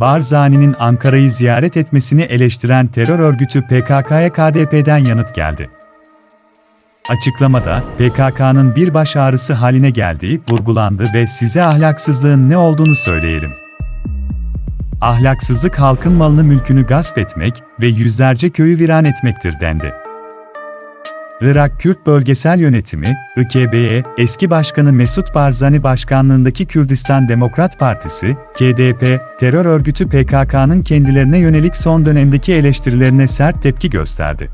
Barzani'nin Ankara'yı ziyaret etmesini eleştiren terör örgütü PKK'ya KDP'den yanıt geldi. Açıklamada, PKK'nın bir baş ağrısı haline geldiği vurgulandı ve size ahlaksızlığın ne olduğunu söyleyelim. Ahlaksızlık halkın malını mülkünü gasp etmek ve yüzlerce köyü viran etmektir dendi. Irak Kürt Bölgesel Yönetimi, IKB'ye, eski başkanı Mesut Barzani başkanlığındaki Kürdistan Demokrat Partisi, KDP, terör örgütü PKK'nın kendilerine yönelik son dönemdeki eleştirilerine sert tepki gösterdi.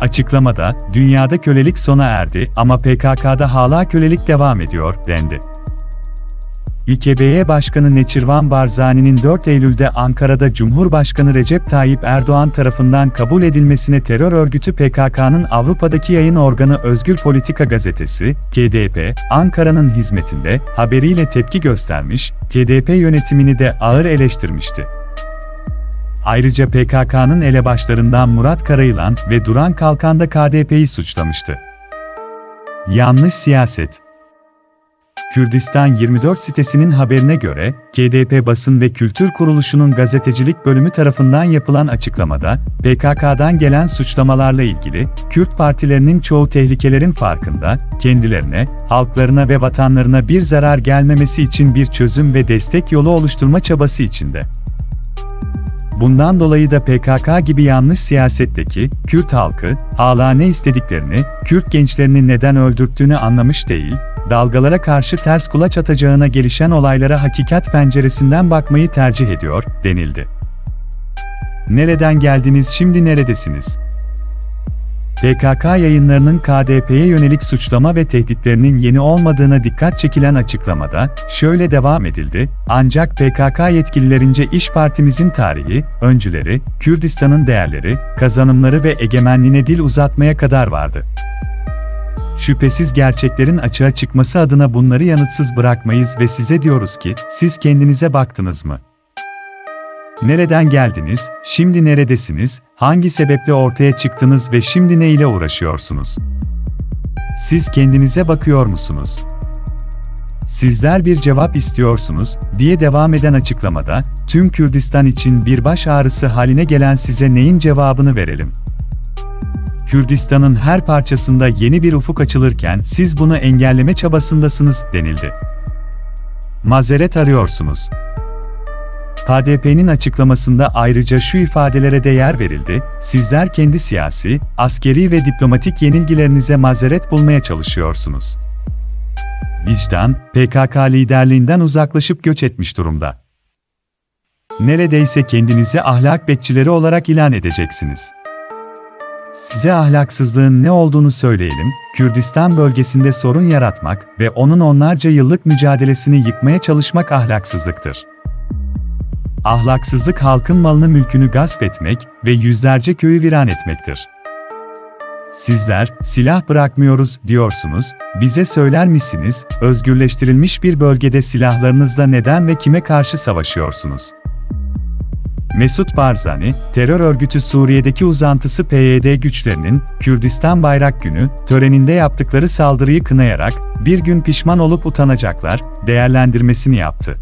Açıklamada, dünyada kölelik sona erdi ama PKK'da hala kölelik devam ediyor, dendi. İKB'ye Başkanı Neçirvan Barzani'nin 4 Eylül'de Ankara'da Cumhurbaşkanı Recep Tayyip Erdoğan tarafından kabul edilmesine terör örgütü PKK'nın Avrupa'daki yayın organı Özgür Politika Gazetesi, KDP, Ankara'nın hizmetinde haberiyle tepki göstermiş, KDP yönetimini de ağır eleştirmişti. Ayrıca PKK'nın elebaşlarından Murat Karayılan ve Duran Kalkan da KDP'yi suçlamıştı. Yanlış siyaset Kürdistan 24 sitesinin haberine göre, KDP Basın ve Kültür Kuruluşu'nun gazetecilik bölümü tarafından yapılan açıklamada, PKK'dan gelen suçlamalarla ilgili, Kürt partilerinin çoğu tehlikelerin farkında, kendilerine, halklarına ve vatanlarına bir zarar gelmemesi için bir çözüm ve destek yolu oluşturma çabası içinde. Bundan dolayı da PKK gibi yanlış siyasetteki Kürt halkı hala ne istediklerini, Kürt gençlerini neden öldürttüğünü anlamış değil, dalgalara karşı ters kulaç atacağına gelişen olaylara hakikat penceresinden bakmayı tercih ediyor, denildi. Nereden geldiniz şimdi neredesiniz? PKK yayınlarının KDP'ye yönelik suçlama ve tehditlerinin yeni olmadığına dikkat çekilen açıklamada, şöyle devam edildi, ancak PKK yetkililerince İş Partimizin tarihi, öncüleri, Kürdistan'ın değerleri, kazanımları ve egemenliğine dil uzatmaya kadar vardı. Şüphesiz gerçeklerin açığa çıkması adına bunları yanıtsız bırakmayız ve size diyoruz ki, siz kendinize baktınız mı? Nereden geldiniz, şimdi neredesiniz, hangi sebeple ortaya çıktınız ve şimdi ne ile uğraşıyorsunuz? Siz kendinize bakıyor musunuz? Sizler bir cevap istiyorsunuz, diye devam eden açıklamada, tüm Kürdistan için bir baş ağrısı haline gelen size neyin cevabını verelim? Kürdistan'ın her parçasında yeni bir ufuk açılırken siz bunu engelleme çabasındasınız, denildi. Mazeret arıyorsunuz. KDP'nin açıklamasında ayrıca şu ifadelere de yer verildi, sizler kendi siyasi, askeri ve diplomatik yenilgilerinize mazeret bulmaya çalışıyorsunuz. Vicdan, PKK liderliğinden uzaklaşıp göç etmiş durumda. Neredeyse kendinizi ahlak bekçileri olarak ilan edeceksiniz. Size ahlaksızlığın ne olduğunu söyleyelim, Kürdistan bölgesinde sorun yaratmak ve onun onlarca yıllık mücadelesini yıkmaya çalışmak ahlaksızlıktır. Ahlaksızlık halkın malını mülkünü gasp etmek ve yüzlerce köyü viran etmektir. Sizler, silah bırakmıyoruz diyorsunuz, bize söyler misiniz, özgürleştirilmiş bir bölgede silahlarınızla neden ve kime karşı savaşıyorsunuz? Mesut Barzani, terör örgütü Suriye'deki uzantısı PYD güçlerinin, Kürdistan Bayrak Günü, töreninde yaptıkları saldırıyı kınayarak, bir gün pişman olup utanacaklar, değerlendirmesini yaptı.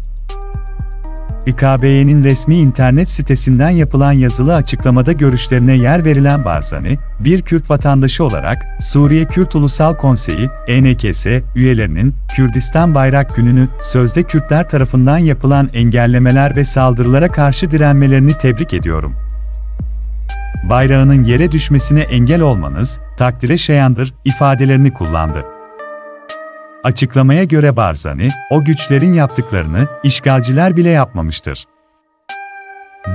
İKB'nin resmi internet sitesinden yapılan yazılı açıklamada görüşlerine yer verilen Barzani, bir Kürt vatandaşı olarak, Suriye Kürt Ulusal Konseyi, ENKS, üyelerinin, Kürdistan Bayrak Günü'nü, sözde Kürtler tarafından yapılan engellemeler ve saldırılara karşı direnmelerini tebrik ediyorum. Bayrağının yere düşmesine engel olmanız, takdire şayandır, ifadelerini kullandı. Açıklamaya göre Barzani, o güçlerin yaptıklarını işgalciler bile yapmamıştır.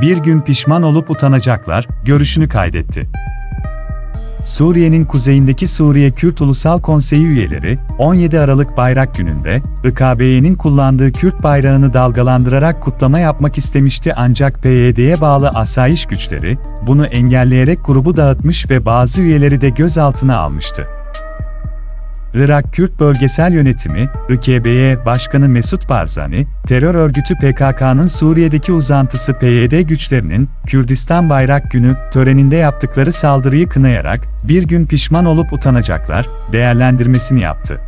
Bir gün pişman olup utanacaklar, görüşünü kaydetti. Suriye'nin kuzeyindeki Suriye Kürt Ulusal Konseyi üyeleri, 17 Aralık Bayrak Günü'nde, IKB'nin kullandığı Kürt bayrağını dalgalandırarak kutlama yapmak istemişti ancak PYD'ye bağlı asayiş güçleri, bunu engelleyerek grubu dağıtmış ve bazı üyeleri de gözaltına almıştı. Irak Kürt Bölgesel Yönetimi, IKB'ye Başkanı Mesut Barzani, terör örgütü PKK'nın Suriye'deki uzantısı PYD güçlerinin, Kürdistan Bayrak Günü, töreninde yaptıkları saldırıyı kınayarak, bir gün pişman olup utanacaklar, değerlendirmesini yaptı.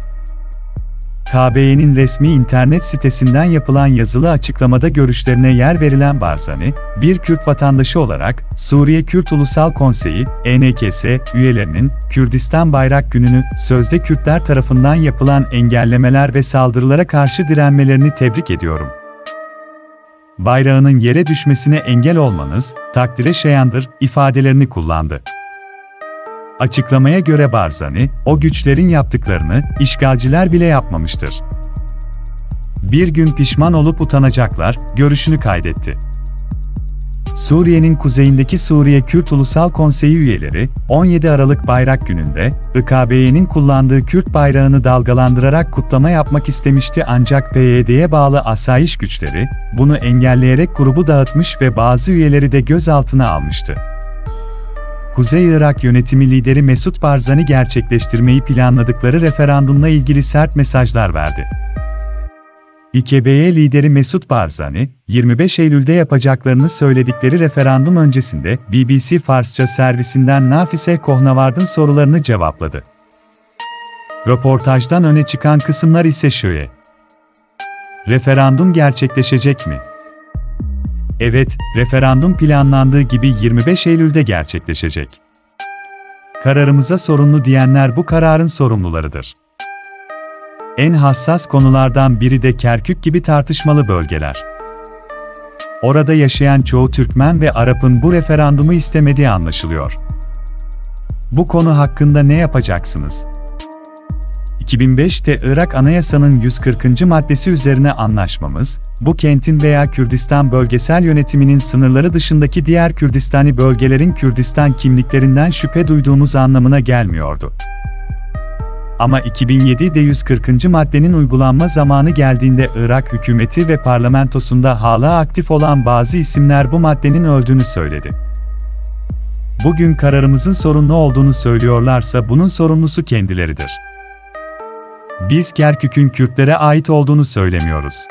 KB'nin resmi internet sitesinden yapılan yazılı açıklamada görüşlerine yer verilen Barzani, bir Kürt vatandaşı olarak Suriye Kürt Ulusal Konseyi, ENKS, üyelerinin Kürdistan Bayrak Günü'nü sözde Kürtler tarafından yapılan engellemeler ve saldırılara karşı direnmelerini tebrik ediyorum. Bayrağının yere düşmesine engel olmanız, takdire şayandır, ifadelerini kullandı. Açıklamaya göre Barzani, o güçlerin yaptıklarını işgalciler bile yapmamıştır. Bir gün pişman olup utanacaklar, görüşünü kaydetti. Suriye'nin kuzeyindeki Suriye Kürt Ulusal Konseyi üyeleri, 17 Aralık Bayrak Günü'nde, IKB'nin kullandığı Kürt bayrağını dalgalandırarak kutlama yapmak istemişti ancak PYD'ye bağlı asayiş güçleri, bunu engelleyerek grubu dağıtmış ve bazı üyeleri de gözaltına almıştı. Kuzey Irak yönetimi lideri Mesut Barzani gerçekleştirmeyi planladıkları referandumla ilgili sert mesajlar verdi. İKB'ye lideri Mesut Barzani, 25 Eylül'de yapacaklarını söyledikleri referandum öncesinde BBC Farsça servisinden Nafise Kohnavard'ın sorularını cevapladı. Röportajdan öne çıkan kısımlar ise şöyle. Referandum gerçekleşecek mi? Evet, referandum planlandığı gibi 25 Eylül'de gerçekleşecek. Kararımıza sorumlu diyenler bu kararın sorumlularıdır. En hassas konulardan biri de Kerkük gibi tartışmalı bölgeler. Orada yaşayan çoğu Türkmen ve Arap'ın bu referandumu istemediği anlaşılıyor. Bu konu hakkında ne yapacaksınız? 2005'te Irak Anayasa'nın 140. maddesi üzerine anlaşmamız, bu kentin veya Kürdistan bölgesel yönetiminin sınırları dışındaki diğer Kürdistani bölgelerin Kürdistan kimliklerinden şüphe duyduğumuz anlamına gelmiyordu. Ama 2007'de 140. maddenin uygulanma zamanı geldiğinde Irak hükümeti ve parlamentosunda hala aktif olan bazı isimler bu maddenin öldüğünü söyledi. Bugün kararımızın sorunlu olduğunu söylüyorlarsa bunun sorumlusu kendileridir. Biz Kerkük'ün Kürtlere ait olduğunu söylemiyoruz.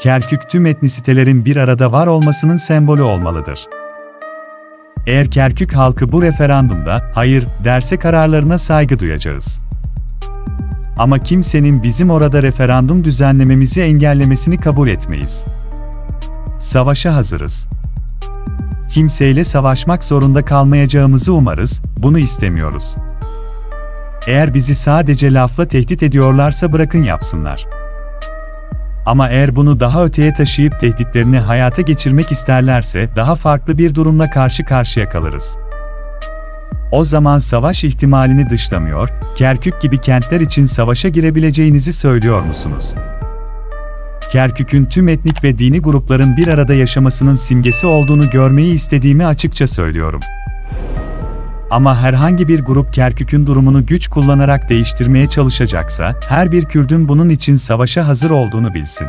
Kerkük tüm etnisitelerin bir arada var olmasının sembolü olmalıdır. Eğer Kerkük halkı bu referandumda hayır derse kararlarına saygı duyacağız. Ama kimsenin bizim orada referandum düzenlememizi engellemesini kabul etmeyiz. Savaşa hazırız. Kimseyle savaşmak zorunda kalmayacağımızı umarız, bunu istemiyoruz. Eğer bizi sadece lafla tehdit ediyorlarsa bırakın yapsınlar. Ama eğer bunu daha öteye taşıyıp tehditlerini hayata geçirmek isterlerse daha farklı bir durumla karşı karşıya kalırız. O zaman savaş ihtimalini dışlamıyor, Kerkük gibi kentler için savaşa girebileceğinizi söylüyor musunuz? Kerkük'ün tüm etnik ve dini grupların bir arada yaşamasının simgesi olduğunu görmeyi istediğimi açıkça söylüyorum. Ama herhangi bir grup Kerkük'ün durumunu güç kullanarak değiştirmeye çalışacaksa, her bir Kürdün bunun için savaşa hazır olduğunu bilsin.